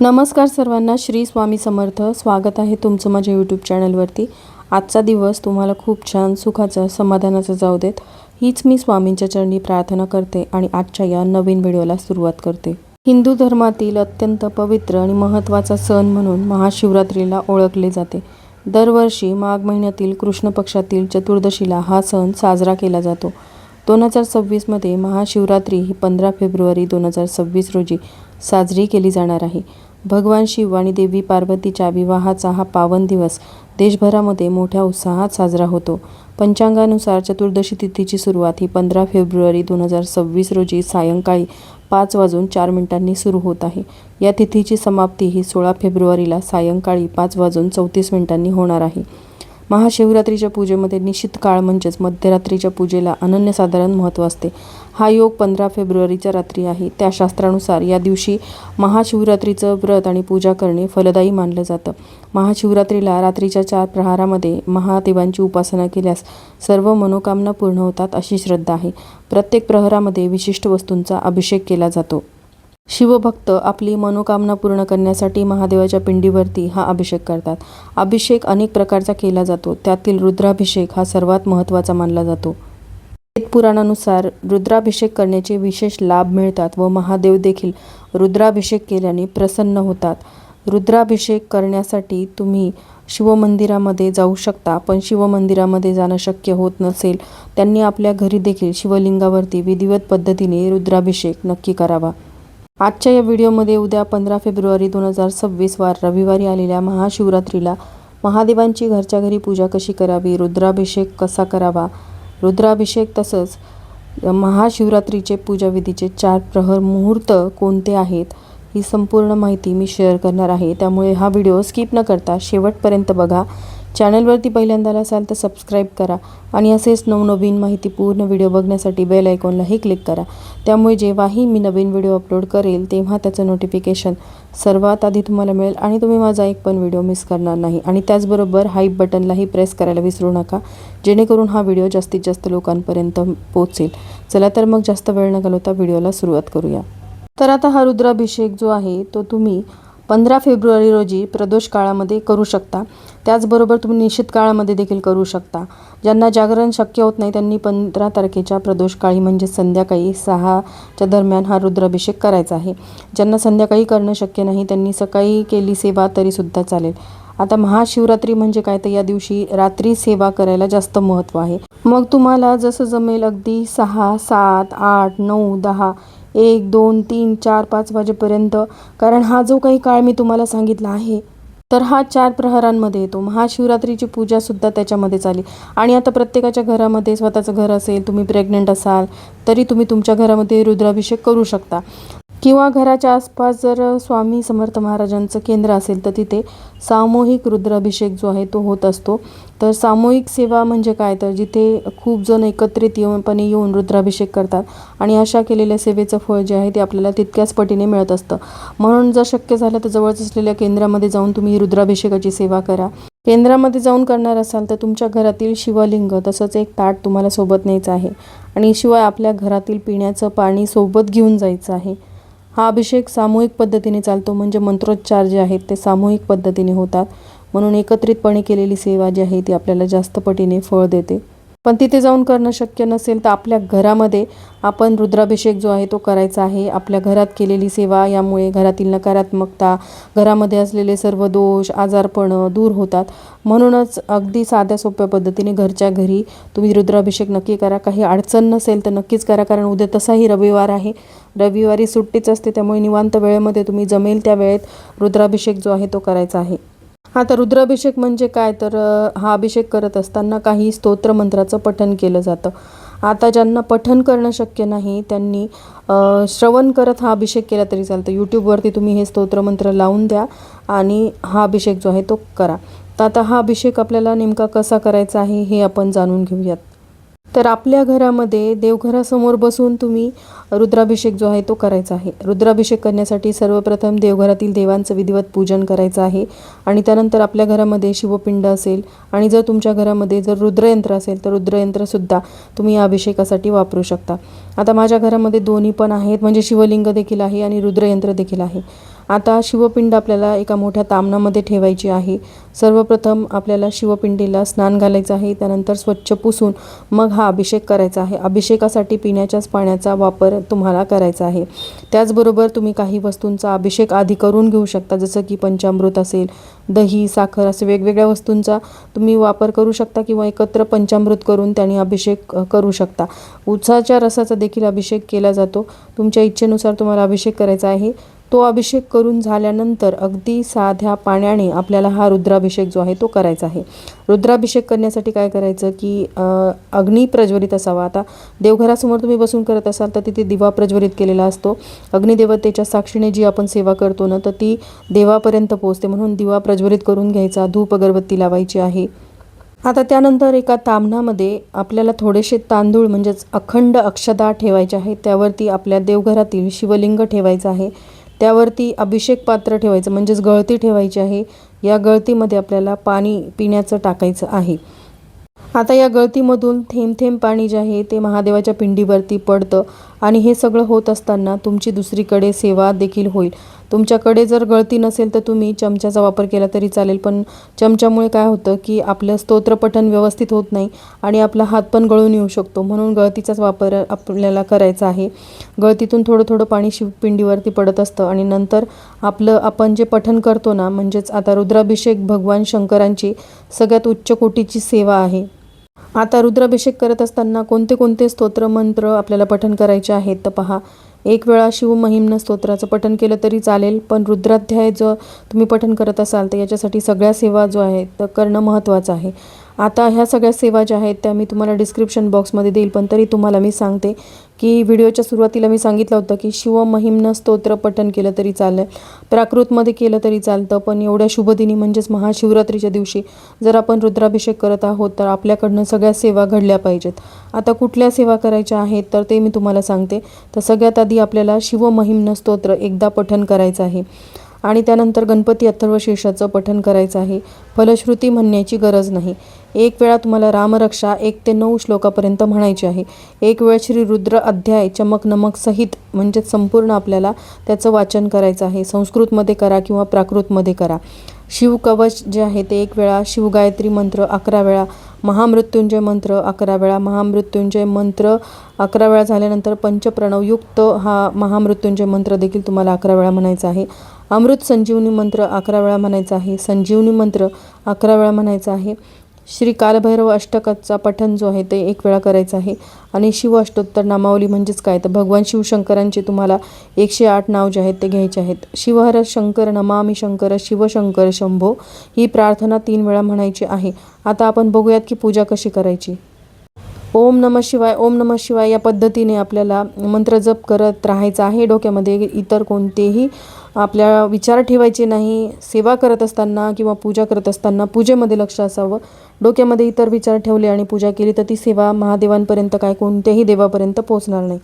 नमस्कार सर्वांना श्री स्वामी समर्थ. स्वागत आहे तुमचं माझ्या यूट्यूब चॅनलवरती आजचा दिवस तुम्हाला खूप छान सुखाचा समाधानाचा जाऊ देत. हीच मी स्वामींच्या चरणी प्रार्थना करते आणि आजच्या या नवीन व्हिडिओला सुरुवात करते. हिंदू धर्मातील अत्यंत पवित्र आणि महत्त्वाचा सण म्हणून महाशिवरात्रीला ओळखले जाते. दरवर्षी माघ महिन्यातील कृष्ण पक्षातील चतुर्दशीला हा सण साजरा केला जातो. दोन हजार सव्वीसमध्ये महाशिवरात्री ही पंधरा फेब्रुवारी दोन हजार सव्वीस रोजी साजरी केली जाणार आहे. भगवान शिव आणि देवी पार्वतीच्या विवाहाचा हा पावन दिवस देशभरामध्ये मोठ्या उत्साहात साजरा होतो. पंचांगानुसार चतुर्दशी तिथीची सुरुवात ही पंधरा फेब्रुवारी दोन हजार सव्वीस रोजी सायंकाळी पाच वाजून चार मिनिटांनी सुरू होत आहे. या तिथीची समाप्ती ही सोळा फेब्रुवारीला सायंकाळी पाच वाजून चौतीस मिनिटांनी होणार आहे. महाशिवरात्रीच्या पूजेमध्ये निश्चित काळ म्हणजेच मध्यरात्रीच्या पूजेला अनन्यसाधारण महत्त्व असते. हा योग पंधरा फेब्रुवारीच्या रात्री आहे. त्या शास्त्रानुसार या दिवशी महाशिवरात्रीचं व्रत आणि पूजा करणे फलदायी मानलं जातं. महाशिवरात्रीला रात्रीच्या चार प्रहारामध्ये महादेवांची उपासना केल्यास सर्व मनोकामना पूर्ण होतात अशी श्रद्धा आहे. प्रत्येक प्रहरामध्ये विशिष्ट वस्तूंचा अभिषेक केला जातो. शिवभक्त आपली मनोकामना पूर्ण करण्यासाठी महादेवाच्या पिंडीवरती हा अभिषेक करतात. अभिषेक अनेक प्रकारचा केला जातो. त्यातील रुद्राभिषेक हा सर्वात महत्त्वाचा मानला जातो. वेदपुराणानुसार रुद्राभिषेक करण्याचे विशेष लाभ मिळतात व महादेव देखील रुद्राभिषेक केल्याने प्रसन्न होतात. रुद्राभिषेक करण्यासाठी तुम्ही शिवमंदिरामध्ये जाऊ शकता पण शिवमंदिरामध्ये जाणं शक्य होत नसेल. त्यांनी आपल्या घरी देखील शिवलिंगावरती विधिवत पद्धतीने रुद्राभिषेक नक्की करावा. आजच्या या व्हिडिओमध्ये उद्या पंधरा फेब्रुवारी दोन हजार सव्वीस वार रविवारी आलेल्या महाशिवरात्रीला महादेवांची घरच्या घरी पूजा कशी करावी रुद्राभिषेक कसा करावा? रुद्राभिषेक तसंच महाशिवरात्रीचे पूजाविधीचे चार प्रहर मुहूर्त कोणते आहेत ही संपूर्ण माहिती मी शेअर करणार आहे. त्यामुळे हा व्हिडिओ स्किप न करता शेवटपर्यंत बघा. चॅनलवरती पहिल्यांदा असाल तर सबस्क्राईब करा आणि असेच नवनवीन माहिती पूर्ण व्हिडिओ बघण्यासाठी बेल आयकॉनलाही क्लिक करा. त्यामुळे जेव्हाही मी नवीन व्हिडिओ अपलोड करेल तेव्हा त्याचं नोटिफिकेशन सर्वात आधी तुम्हाला मिळेल आणि तुम्ही माझा एक पण व्हिडिओ मिस करणार नाही. आणि त्याचबरोबर हाईप बटनलाही प्रेस करायला विसरू नका जेणेकरून हा व्हिडिओ जास्तीत जास्त लोकांपर्यंत पोहोचेल. चला तर मग जास्त वेळ न घालवता व्हिडिओला सुरुवात करूया. तर आता हा रुद्राभिषेक जो आहे तो तुम्ही पंधरा फेब्रुवारी रोजी प्रदोष काळामध्ये करू शकता. त्याचबरोबर तुम्ही निश्चित काळामध्ये देखील करू शकता. ज्यांना जागरण शक्य होत नाही त्यांनी पंधरा तारखेच्या प्रदोष काळी म्हणजे संध्याकाळी सहाच्या दरम्यान हा रुद्राभिषेक करायचा आहे. ज्यांना संध्याकाळी करणं शक्य नाही त्यांनी सकाळी केली सेवा तरीसुद्धा चालेल. आता महाशिवरात्री म्हणजे काय? तर या दिवशी रात्री सेवा करायला जास्त महत्त्व आहे. मग तुम्हाला जसं जमेल अगदी सहा सात आठ नऊ दहा एक दोन तीन चार पाच वाजेपर्यंत. कारण हा जो काही काळ मी तुम्हाला सांगितला आहे तर हा चार प्रहरांमध्ये येतो. महाशिवरात्रीची पूजासुद्धा त्याच्यामध्ये आली. आणि आता प्रत्येकाच्या घरामध्ये स्वतःचं घर असेल तुम्ही प्रेग्नंट असाल तरी तुम्ही तुमच्या घरामध्ये रुद्राभिषेक करू शकता. किंवा घराच्या आसपास जर स्वामी समर्थ महाराजांचं केंद्र असेल तर तिथे सामूहिक रुद्राभिषेक जो आहे तो होत असतो. तर सामूहिक सेवा म्हणजे काय? तर जिथे खूप जण एकत्रित येऊनपणे येऊन रुद्राभिषेक करतात आणि अशा केलेल्या सेवेचं फळ जे आहे ते आपल्याला तितक्याच पटीने मिळत असतं. म्हणून जर शक्य झालं तर जवळच असलेल्या केंद्रामध्ये जाऊन तुम्ही रुद्राभिषेकाची सेवा करा. केंद्रामध्ये जाऊन करणार असाल तर तुमच्या घरातील शिवलिंग तसंच एक ताट तुम्हाला सोबत न्यायचं आहे. आणि शिवाय आपल्या घरातील पिण्याचं पाणी सोबत घेऊन जायचं आहे. हा अभिषेक सामूहिक पद्धतीने चालतो म्हणजे मंत्रोच्चार जे आहेत ते सामूहिक पद्धतीने होतात. म्हणून एकत्रितपणे केलेली सेवा जी आहे ती आपल्याला जास्त पटीने फळ देते. पण तिथे जाऊन करणं शक्य नसेल तर आपल्या घरामध्ये आपण रुद्राभिषेक जो आहे तो करायचा आहे. आपल्या घरात केलेली सेवा यामुळे घरातील नकारात्मकता घरामध्ये असलेले सर्व दोष आजारपणं दूर होतात. म्हणूनच अगदी साध्या सोप्या पद्धतीने घरच्या घरी तुम्ही रुद्राभिषेक नक्की करा. काही अडचण नसेल तर नक्कीच करा कारण उद्या तसाही रविवार आहे. रविवारी सुट्टीच असते त्यामुळे निवांत वेळेमध्ये तुम्ही जमेल त्या वेळेत रुद्राभिषेक जो आहे तो करायचा आहे. आता रुद्राभिषेक म्हणजे काय? तर हा अभिषेक करत असताना काही स्तोत्र मंत्राचं केलं जातं. आता ज्यांना पठन करणं शक्य नाही त्यांनी श्रवण करत हा अभिषेक केला तरी चालतं. यूट्यूबवरती तुम्ही हे स्तोत्रमंत्र लावून द्या आणि हा अभिषेक जो आहे तो करा. तर आता हा अभिषेक आपल्याला नेमका कसा करायचा आहे हे आपण जाणून घेऊयात. तर आपल्या घरामध्ये देवघरासमोर बसून तुम्ही रुद्राभिषेक जो आहे तो करायचा आहे. रुद्राभिषेक करण्यासाठी सर्वप्रथम देवघरातील देवांचं विधिवत पूजन करायचं आहे आणि त्यानंतर आपल्या घरामध्ये शिवपिंड असेल आणि जर तुमच्या घरामध्ये जर रुद्रयंत्र असेल तर रुद्रयंत्रसुद्धा तुम्ही या अभिषेकासाठी वापरू शकता. आता माझ्या घरामध्ये दोन्ही पण आहेत म्हणजे शिवलिंग देखील आहे आणि रुद्रयंत्र देखील आहे. आता शिवपिंड आपल्याला एका मोठ्या तामणामध्ये ठेवायची आहे. सर्वप्रथम आपल्याला शिवपिंडीला स्नान घालायचं आहे. त्यानंतर स्वच्छ पुसून मग हा अभिषेक करायचा आहे. अभिषेकासाठी पिण्याच्याच पाण्याचा वापर तुम्हाला करायचा आहे. त्याचबरोबर तुम्ही काही वस्तूंचा अभिषेक आधी करून घेऊ शकता. जसं की पंचामृत असेल दही साखर असे वेगवेगळ्या वस्तूंचा तुम्ही वापर करू शकता किंवा एकत्र पंचामृत करून त्याने अभिषेक करू शकता. उसाच्या रसाचा देखील अभिषेक केला जातो. तुमच्या इच्छेनुसार तुम्हाला अभिषेक करायचा आहे. तो अभिषेक करून झाल्यानंतर अगदी साध्या पाण्याने आपल्याला हा रुद्राभिषेक जो आहे तो करायचा आहे. रुद्राभिषेक करण्यासाठी काय करायचं की अग्नी प्रज्वलित असावा. आता देवघरासमोर तुम्ही बसून करत असाल तर तिथे दिवा प्रज्वलित केलेला असतो. अग्निदेवतेच्या साक्षीने जी आपण सेवा करतो ना तर ती देवापर्यंत पोहोचते. म्हणून दिवा प्रज्वलित करून घ्यायचा धूप अगरबत्ती लावायची आहे. आता त्यानंतर एका तामणामध्ये आपल्याला थोडेसे तांदूळ म्हणजेच अखंड अक्षदा ठेवायचे आहेत. त्यावरती आपल्या देवघरातील शिवलिंग ठेवायचं आहे. त्यावरती अभिषेक पात्र ठेवायचं म्हणजेच गळती ठेवायची आहे. या गळतीमध्ये आपल्याला पाणी पिण्याचं टाकायचं आहे. आता या गळतीमधून थेंब थेंब पाणी जे आहे ते महादेवाच्या पिंडीवरती पडतं आणि हे सगळं होत असताना तुमची दुसरीकडे सेवा देखील होईल. तुमच्याकडे जर गळती नसेल तर तुम्ही चमच्याचा वापर केला तरी चालेल पण चमच्यामुळे काय होतं की आपलं स्तोत्रपठन व्यवस्थित होत नाही आणि आपला हात पण गळून येऊ शकतो. म्हणून गळतीचाच वापर आपल्याला करायचा आहे. गळतीतून थोडं थोडं पाणी शिवपिंडीवरती पडत असतं आणि नंतर आपलं आपण जे पठन करतो ना म्हणजेच आता रुद्राभिषेक भगवान शंकरांची सगळ्यात उच्च कोटीची सेवा आहे. आता रुद्राभिषेक करत असताना कोणते कोणते स्तोत्र मंत्र आपल्याला पठन करायचे आहेत तर पहा. एक वेळा शिवमहिम्न स्तोत्राचं पठन केलं तरी चालेल पण रुद्राध्याय जो तुम्ही पठन करत असाल तर याच्यासाठी सगळ्या सेवा जो आहे तर करणं महत्त्वाचं आहे. आता ह्या सगळ्या सेवा ज्या आहेत त्या मी तुम्हाला डिस्क्रिप्शन बॉक्समध्ये देईल पण तरी तुम्हाला मी सांगते. की व्हिडिओच्या सुरुवातीला मी सांगितलं होतं की शिवमहिमनं स्तोत्र पठण केलं तरी चालेल. प्राकृतमध्ये केलं तरी चालतं पण एवढ्या शुभदिनी म्हणजेच महाशिवरात्रीच्या दिवशी जर आपण रुद्राभिषेक करत आहोत तर आपल्याकडनं सगळ्या सेवा घडल्या पाहिजेत. आता कुठल्या सेवा करायच्या आहेत तर ते मी तुम्हाला सांगते. तर सगळ्यात आधी आपल्याला शिवमहिमनं स्तोत्र एकदा पठण करायचं आहे. आणि त्यानंतर गणपती अथर्वशीर्षाचं पठण करायचं आहे. फलश्रुती म्हणण्याची गरज नाही. एक वेळा तुम्हाला रामरक्षा एक ते नऊ श्लोकापर्यंत म्हणायची आहे. एक वेळ श्री रुद्र अध्याय चमक नमक सहित म्हणजेच संपूर्ण आपल्याला त्याचं वाचन करायचं आहे. संस्कृतमध्ये करा किंवा प्राकृतमध्ये करा. शिवकवच जे आहे ते एक वेळा शिवगायत्री मंत्र अकरा वेळा महामृत्युंजय मंत्र अकरा वेळा महामृत्युंजय मंत्र अकरा वेळा झाल्यानंतर पंचप्रणवयुक्त हा महामृत्युंजय मंत्र देखील तुम्हाला अकरा वेळा म्हणायचा आहे. अमृत संजीवनी मंत्र अकरा वेळा म्हणायचा आहे. संजीवनी मंत्र अकरा वेळा म्हणायचा आहे. श्री कालभैरव अष्टकाचा पठण जो आहे ते एक वेळा करायचं आहे. आणि शिव अष्टोत्तर नामावली म्हणजेच काय? तर भगवान शिवशंकरांचे तुम्हाला एकशे आठ नाव जे आहेत ते घ्यायचे आहेत. शिवहर शंकर नमामि शंकर शिवशंकर शंभो ही प्रार्थना तीन वेळा म्हणायची आहे. आता आपण बघूयात की पूजा कशी करायची. ओम नम शिवाय ओम नम शिवाय या पद्धतीने आपल्याला मंत्र जप करत राहायचं आहे. डोक्यामध्ये इतर कोणतेही आपल्या विचार ठेवायचे नाही सेवा करत असताना किंवा पूजा करत असताना पूजेमध्ये लक्ष असावं. डोक्यामध्ये इतर विचार ठेवले आणि पूजा केली तर ती सेवा महादेवांपर्यंत काय कोणत्याही देवापर्यंत पोहोचणार नाही.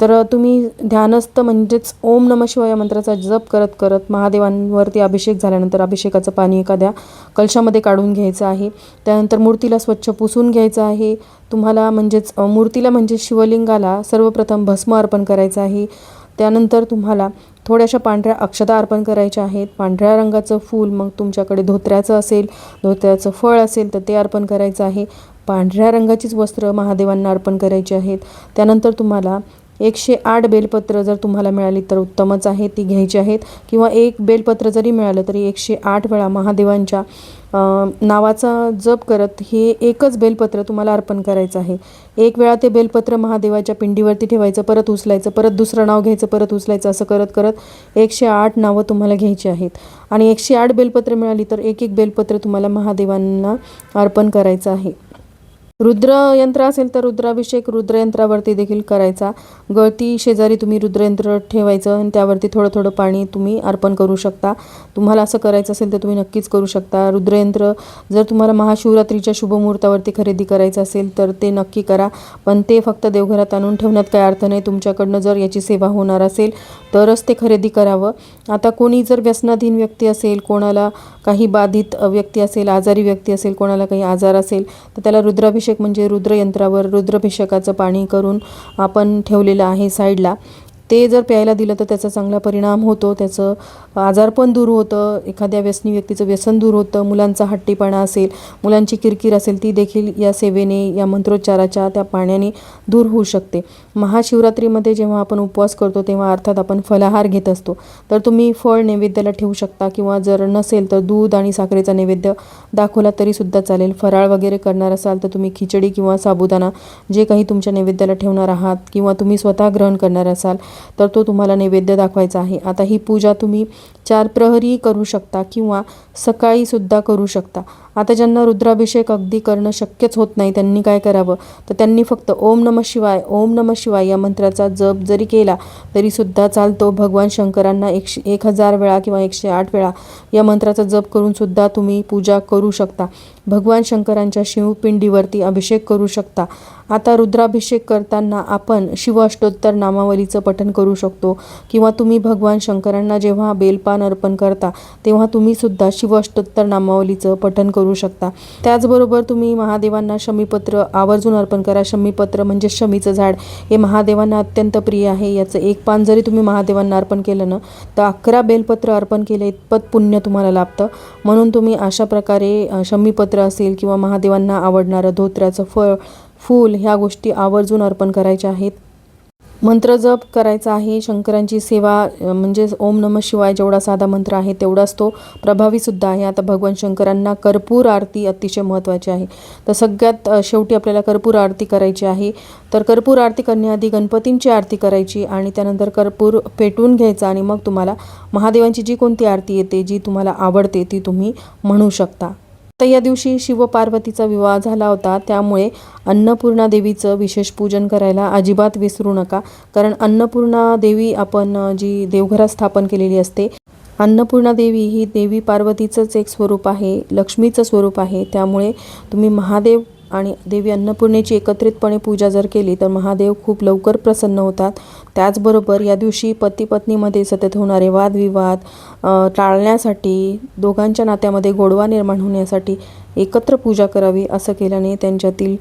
तर तुम्ही ध्यानस्थ म्हणजेच ओम नम शिवाय मंत्राचा जप करत करत महादेवांवरती अभिषेक झाल्यानंतर अभिषेकाचं पाणी एखाद्या कलशामध्ये काढून घ्यायचं आहे. त्यानंतर मूर्तीला स्वच्छ पुसून घ्यायचं आहे. तुम्हाला म्हणजेच मूर्तीला म्हणजे शिवलिंगाला सर्वप्रथम भस्म अर्पण करायचं आहे. त्यानंतर तुम्हाला थोड्याशा पांढऱ्या अक्षता अर्पण करायच्या आहेत. पांढऱ्या रंगाचं फूल मग तुमच्याकडे धोत्र्याचं असेल धोत्र्याचं फळ असेल तर ते अर्पण करायचं आहे. पांढऱ्या रंगाचीच वस्त्र महादेवांना अर्पण करायची आहेत. त्यानंतर तुम्हाला एकशे आठ बेलपत्र जर तुम्हाला मिळाली तर उत्तमच आहे ती घ्यायची आहेत. किंवा एक बेलपत्र जरी मिळालं तरी एकशे आठ वेळा महादेवांच्या नावाचा जप करत हे एकच बेलपत्र तुम्हाला अर्पण करायचं आहे. एक वेळा ते बेलपत्र महादेवाच्या पिंडीवरती ठेवायचं परत उचलायचं परत दुसरं नाव घ्यायचं परत उचलायचं असं करत करत एकशे आठ नावं तुम्हाला घ्यायची आहेत. आणि एकशे आठ बेलपत्र मिळाली तर एक एक बेलपत्र तुम्हाला महादेवांना अर्पण करायचं आहे. रुद्र यंत्र असेल तर रुद्राभिषेक रुद्रयंत्रावरती देखील करायचा. गळती शेजारी तुम्ही रुद्रयंत्र ठेवायचं आणि त्यावरती थोडं थोडं पाणी तुम्ही अर्पण करू शकता. तुम्हाला असं करायचं असेल तर तुम्ही नक्कीच करू शकता. रुद्रयंत्र जर तुम्हाला महाशिवरात्रीच्या शुभमुहूर्तावरती खरेदी करायचं असेल तर ते नक्की करा. पण ते फक्त देवघरात आणून ठेवण्यात काय अर्थ नाही. तुमच्याकडनं जर याची सेवा होणार असेल तरच ते खरेदी करावं. आता कोणी जर व्यसनाधीन व्यक्ती असेल कोणाला काही बाधित व्यक्ती असेल आजारी व्यक्ती असेल कोणाला काही आजार असेल तर त्याला रुद्राभिषेक म्हणजे रुद्रयंत्रावर रुद्राभिषेकाचं पाणी करून आपण ठेवलेलं आहे साईडला. ते जर प्यायला दिलं तर त्याचा चांगला परिणाम होतो. त्याचं आजारपण दूर होतं. एखाद्या व्यसनी व्यक्तीचं व्यसन दूर होतं. मुलांचा हट्टीपणा असेल मुलांची किरकिर असेल ती देखील या सेवेने या मंत्रोच्चाराच्या त्या पाण्याने दूर होऊ शकते. महाशिवरात्रीमध्ये जेव्हा आपण उपवास करतो तेव्हा अर्थात आपण फलाहार घेत असतो. तर तुम्ही फळ नैवेद्याला ठेवू शकता किंवा जर नसेल तर दूध आणि साखरेचा नैवेद्य दाखवला तरीसुद्धा चालेल. फराळ वगैरे करणार असाल तर तुम्ही खिचडी किंवा साबुदाणा जे काही तुमच्या नैवेद्याला ठेवणार आहात किंवा तुम्ही स्वतः ग्रहण करणार असाल तर तो तुम्हाला नैवेद्य दाखवायचा आहे. आता ही पूजा तुम्ही चार प्रहरी करू शकता किंवा सकाळी सुद्धा करू शकता. आता ज्यांना रुद्राभिषेक अगदी करणं शक्यच होत नाही त्यांनी काय करावं? तर त्यांनी फक्त ओम नम शिवाय ओम नम शिवाय या मंत्राचा जप जरी केला तरीसुद्धा चालतो भगवान शंकरांना एकशे एक हजार वेळा किंवा एकशे आठ वेळा या मंत्राचा जप करूनसुद्धा तुम्ही पूजा करू शकता. भगवान शंकरांच्या शिवपिंडीवरती अभिषेक करू शकता. आता रुद्राभिषेक करताना आपण शिवाष्टोत्तर नामावलीचं पठण करू शकतो किंवा तुम्ही भगवान शंकरांना जेव्हा बेलपान अर्पण करता तेव्हा तुम्ही सुद्धा शिवाष्टोत्तर नामावलीचं पठण करू शकता. त्याचबरोबर तुम्ही महादेवांना शमीपत्र आवर्जून अर्पण करा. शमीपत्र म्हणजे शमीचं झाड. हे महादेवांना अत्यंत प्रिय आहे. याचं एक पान जरी तुम्ही महादेवांना अर्पण केलं ना तर अकरा बेलपत्र अर्पण केले इतपत पुण्य तुम्हाला लाभतं. म्हणून तुम्ही अशा प्रकारे शमीपत्र असेल किंवा महादेवांना आवडणारं धोत्र्याचं फळ फूल ह्या गोष्टी आवर्जून अर्पण करायच्या आहेत. मंत्र जप करायचा आहे. शंकरांची सेवा म्हणजेच ओम नम शिवाय जेवढा साधा मंत्र आहे तेवढाच तो प्रभावीसुद्धा आहे. आता भगवान शंकरांना कर्पूर आरती अतिशय महत्त्वाची आहे. तर सगळ्यात शेवटी आपल्याला कर्पूर आरती करायची आहे. तर कर्पूर आरती करण्याआधी गणपतींची आरती करायची आणि त्यानंतर कर्पूर पेटवून घ्यायचा आणि मग तुम्हाला महादेवांची जी कोणती आरती येते जी तुम्हाला आवडते ती तुम्ही म्हणू शकता. तर या दिवशी शिवपार्वतीचा विवाह झाला होता. त्यामुळे अन्नपूर्णा देवीचं विशेष पूजन करायला अजिबात विसरू नका. कारण अन्नपूर्णा देवी आपण जी देवघरात स्थापन केलेली असते अन्नपूर्णा देवी ही देवी पार्वतीचंच एक स्वरूप आहे लक्ष्मीचं स्वरूप आहे. त्यामुळे तुम्ही महादेव आणि देवी अन्नपूर्णेची एकत्रितपणे पूजा जर केली तर महादेव खूप लवकर प्रसन्न होतात. त्याचबरोबर या दिवशी पती पत्नीमध्ये सतत होणारे वादविवाद टाळण्यासाठी दोघांच्या नात्यामध्ये गोडवा निर्माण होण्यासाठी एकत्र पूजा करावी असं केल्याने त्यांच्यातील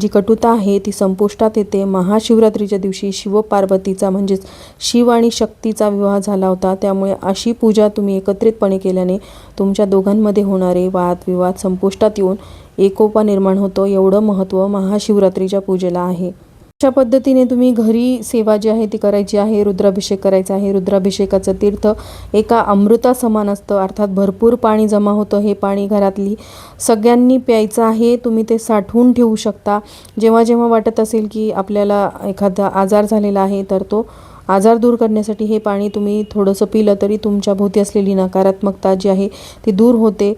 जी कटुता आहे ती संपुष्टात येते. महाशिवरात्रीच्या दिवशी शिवपार्वतीचा म्हणजेच शिव आणि शक्तीचा विवाह झाला होता. त्यामुळे अशी पूजा तुम्ही एकत्रितपणे केल्याने तुमच्या दोघांमध्ये होणारे वादविवाद संपुष्टात येऊन एकोपा निर्माण होतो. एवढं महत्त्व महाशिवरात्रीच्या पूजेला आहे. अशा पद्धतीने तुम्ही घरी सेवा जी आहे ती करायची आहे. रुद्राभिषेक करायचा आहे. रुद्राभिषेकाचं तीर्थ एका अमृता समान असतं. अर्थात भरपूर पाणी जमा होतं. हे पाणी घरातली सगळ्यांनी प्यायचं आहे. तुम्ही ते साठवून ठेवू शकता. जेव्हा जेव्हा वाटत असेल की आपल्याला एखादा आजार झालेला आहे तर तो आजार दूर करण्यासाठी हे पाणी तुम्ही थोडंसं पिलं तरी तुमच्या भोवती असलेली नकारात्मकता जी आहे ती दूर होते.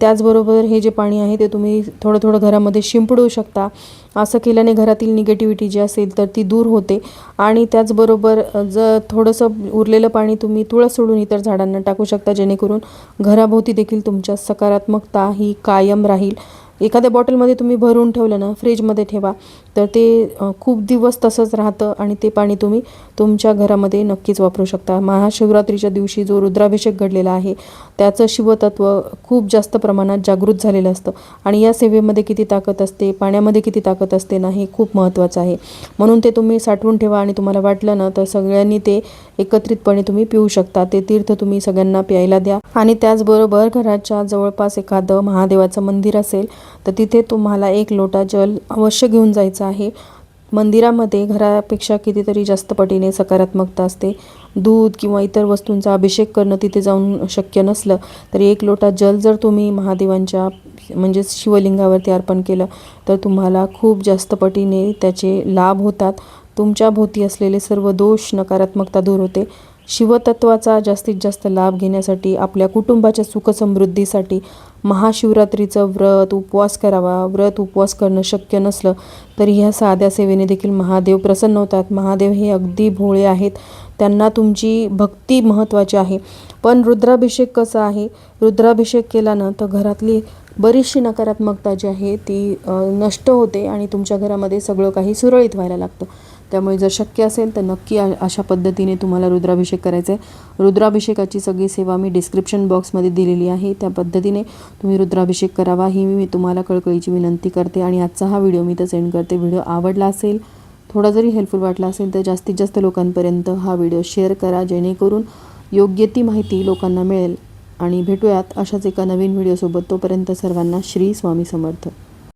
त्याचबरोबर हे जे पाणी आहे ते तुम्ही थोडं थोडं घरामध्ये शिंपडू शकता. असं केल्याने घरातील निगेटिव्हिटी जी असेल तर ती दूर होते. आणि त्याचबरोबर जर थोडंसं उरलेलं पाणी तुम्ही तुळस सोडून इतर झाडांना टाकू शकता जेणेकरून घराभोवती देखील तुमच्या सकारात्मकता ही कायम राहील. एखाद्या बॉटलमध्ये तुम्ही भरून ठेवलं ना फ्रीजमध्ये ठेवा तर ते खूप दिवस तसंच राहतं आणि ते पाणी तुम्ही तुमच्या घरामध्ये नक्कीच वापरू शकता. महाशिवरात्रीच्या दिवशी जो रुद्राभिषेक घडलेला आहे त्याचं शिवतत्व खूप जास्त प्रमाणात जागृत झालेलं असतं. आणि या सेवेमध्ये किती ताकद असते पाण्यामध्ये किती ताकद असते ना हे खूप महत्त्वाचं आहे. म्हणून ते तुम्ही साठवून ठेवा आणि तुम्हाला वाटलं ना तर सगळ्यांनी ते एकत्रितपणे तुम्ही पिऊ शकता. ते तीर्थ तुम्ही सगळ्यांना प्यायला द्या. आणि त्याचबरोबर घराच्या जवळपास एखादं महादेवाचं मंदिर असेल तर तिथे तुम्हाला एक लोटा जल अवश्य घेऊन जायचं आहे. मंदिरामध्ये घरापेक्षा कितीतरी जास्त पटीने सकारात्मकता असते. दूध किंवा इतर वस्तूंचा अभिषेक करणं तिथे जाऊन शक्य नसलं तरी एक लोटा जल जर तुम्ही महादेवांच्या म्हणजेच शिवलिंगावरती अर्पण केलं तर तुम्हाला खूप जास्त पटीने त्याचे लाभ होतात. तुमच्या भोवती असलेले सर्व दोष नकारात्मकता दूर होते. शिवतत्वाचा जास्तीत जास्त लाभ घेण्यासाठी आपल्या कुटुंबाच्या सुखसमृद्धीसाठी महाशिवरात्रीचं व्रत उपवास करावा. व्रत उपवास करणं शक्य नसलं तरी ह्या साध्या सेवेने देखील महादेव प्रसन्न होतात. महादेव हे अगदी भोळे आहेत. त्यांना तुमची भक्ती महत्त्वाची आहे. पण रुद्राभिषेक कसा आहे? रुद्राभिषेक केल्यानं तर घरातली बरीचशी नकारात्मकता जी आहे ती नष्ट होते आणि तुमच्या घरामध्ये सगळं काही सुरळीत व्हायला लागतं. त्यामुळे जर शक्य असेल तर नक्की अशा पद्धतीने तुम्हाला रुद्राभिषेक करायचा आहे रुद्राभिषेकाची सगळी सेवा मी डिस्क्रिप्शन बॉक्समध्ये दिलेली आहे. त्या पद्धतीने तुम्ही रुद्राभिषेक करावा ही मी तुम्हाला कळकळीची विनंती करते आणि आजचा हा व्हिडिओ मी तर सेंड करते. व्हिडिओ आवडला असेल थोडा जरी हेल्पफुल वाटला असेल तर जास्तीत जास्त लोकांपर्यंत हा व्हिडिओ शेअर करा जेणेकरून योग्य ती माहिती लोकांना मिळेल. आणि भेटूयात अशाच एका नवीन व्हिडिओसोबत. तोपर्यंत सर्वांना श्री स्वामी समर्थ.